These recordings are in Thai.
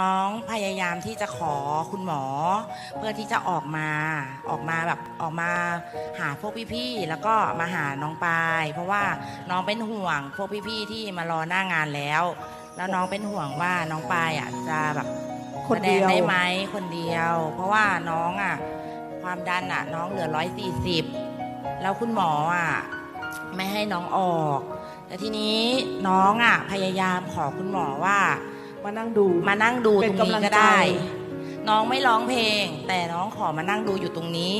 น้องพยายามที่จะขอคุณหมอ เพื่อที่จะออกมาออกมาแบบออกมาหาพวกพี่ๆแล้วก็มาหาน้องปาย เพราะว่าน้องเป็นห่วงพวกพี่ๆที่มารอหน้างานแล้ว แล้วน้องเป็นห่วงว่าน้องปายอะจะแบบคนแสดเดีงยวได้ไหมคนเดียว เพราะว่าน้องอะความดันอะ น้องเหลือร้อยสี่สิบแล้วคุณหมออะไม่ให้น้องออก แต่ทีนี้น้องอะพยายามขอคุณหมอว่า มานั่งดู มานั่งดูเป็ตนรงนี้กำลังก็ได้ใจน้องไม่ร้องเพลง แต่น้องขอมานั่งดูอยู่ตรงนี้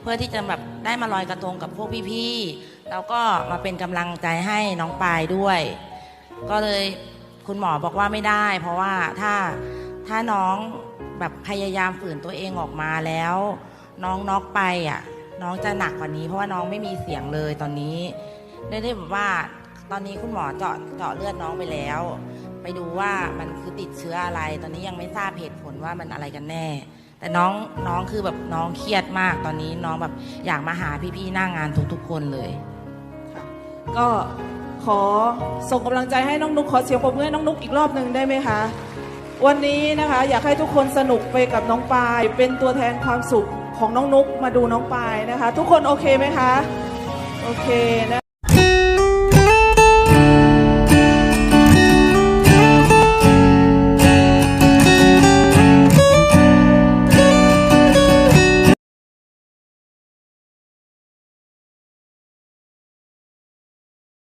เพื่อที่จะแบบได้มาลอยกระทงกับพวกพี่ๆแล้วก็มาเป็นกำลังใจให้น้องปายด้วย ก็เลยคุณหมอบอกว่าไม่ได้ เพราะว่าถ้าถ้าน้องแบบพยายามฝืนตัวเองออกมาแล้ว น้องน็อกไปอะ น้องจะหนักกว่านี้ เพราะว่าน้องไม่มีเสียงเลยตอนนี้ได้ได้แบบว่าตอนนี้คุณหมอเจาะเจาะเลือดน้องไปแล้ว ไปดูว่ามันคือติดเชื้ออะไร ตอนนี้ยังไม่ทราบเหตุผลว่ามันอะไรกันแน่ แต่น้องน้องคือแบบน้องเครียดมากตอนนี้น้องแบบอยากมาหาพี่ๆหน้างงานทุกๆคนเลยก็ขอส่งกำลังใจให้น้องนุกขอเสียงปรบมือให้น้องนุกอีกรอบหนึ่งได้ไหมคะ วันนี้นะคะอยากให้ทุกคนสนุกไปกับน้องปาย เป็นตัวแทนความสุขของน้องนุกมาดูน้องปายนะคะ ทุกคนโอเคไหมคะ โอเคนะ